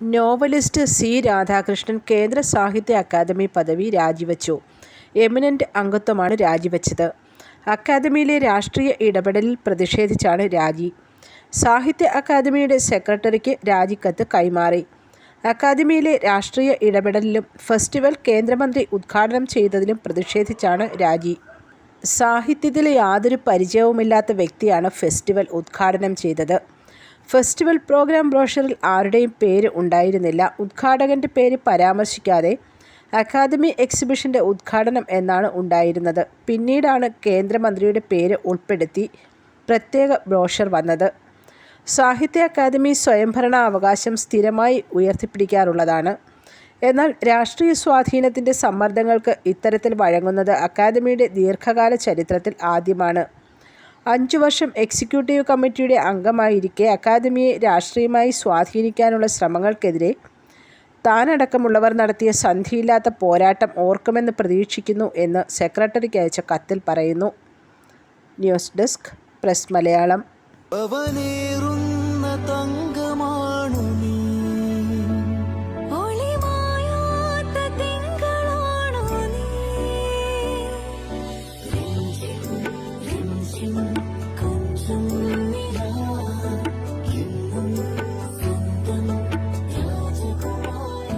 Novelist C Radhakrishnan കേന്ദ്ര സാഹിത്യ academy പദവി രാജിവച്ചു. എമിനന്റ് അംഗത്വമാണ് രാജിവച്ചത്. അക്കാദമിയിലെ രാഷ്ട്രീയ ഇടപെടലിൽ പ്രതിഷേധിച്ചാണ് രാജി. സാഹിത്യ അക്കാദമിയുടെ സെക്രട്ടറിക്ക് രാജിക്കത്ത് കൈമാറി. അക്കാദമിയിലെ രാഷ്ട്രീയ ഇടപെടലിലും ഫെസ്റ്റിവൽ കേന്ദ്രമന്ത്രി ഉദ്ഘാടനം ചെയ്തതിലും പ്രതിഷേധിച്ചാണ് രാജി. സാഹിത്യത്തിലെ യാതൊരു പരിചയവുമില്ലാത്ത വ്യക്തിയാണ് ഫെസ്റ്റിവൽ ഉദ്ഘാടനം ചെയ്തത്. ഫെസ്റ്റിവൽ പ്രോഗ്രാം ബ്രോഷറിൽ ആരുടെയും പേര് ഉണ്ടായിരുന്നില്ല. ഉദ്ഘാടകന്റെ പേര് പരാമർശിക്കാതെ അക്കാദമി എക്സിബിഷന്റെ ഉദ്ഘാടനം എന്നാണ് ഉണ്ടായിരുന്നത്. പിന്നീടാണ് കേന്ദ്രമന്ത്രിയുടെ പേര് ഉൾപ്പെടുത്തി പ്രത്യേക ബ്രോഷർ വന്നത്. സാഹിത്യ അക്കാദമി സ്വയംഭരണാവകാശം സ്ഥിരമായി ഉയർത്തിപ്പിടിക്കാറുള്ളതാണ്. എന്നാൽ രാഷ്ട്രീയ സ്വാധീനത്തിന്റെ സമ്മർദ്ദങ്ങൾക്ക് ഇത്തരത്തിൽ വഴങ്ങുന്നത് അക്കാദമിയുടെ ദീർഘകാല ചരിത്രത്തിൽ ആദ്യമാണ്. അഞ്ചുവർഷം എക്സിക്യൂട്ടീവ് കമ്മിറ്റിയുടെ അംഗമായിരിക്കെ അക്കാദമിയെ രാഷ്ട്രീയമായി സ്വാധീനിക്കാനുള്ള ശ്രമങ്ങൾക്കെതിരെ താനടക്കമുള്ളവർ നടത്തിയ സന്ധിയില്ലാത്ത പോരാട്ടം ഓർക്കുമെന്ന് പ്രതീക്ഷിക്കുന്നു എന്ന് സെക്രട്ടറിക്ക് അയച്ച കത്തിൽ പറയുന്നു. News desk press Malayalam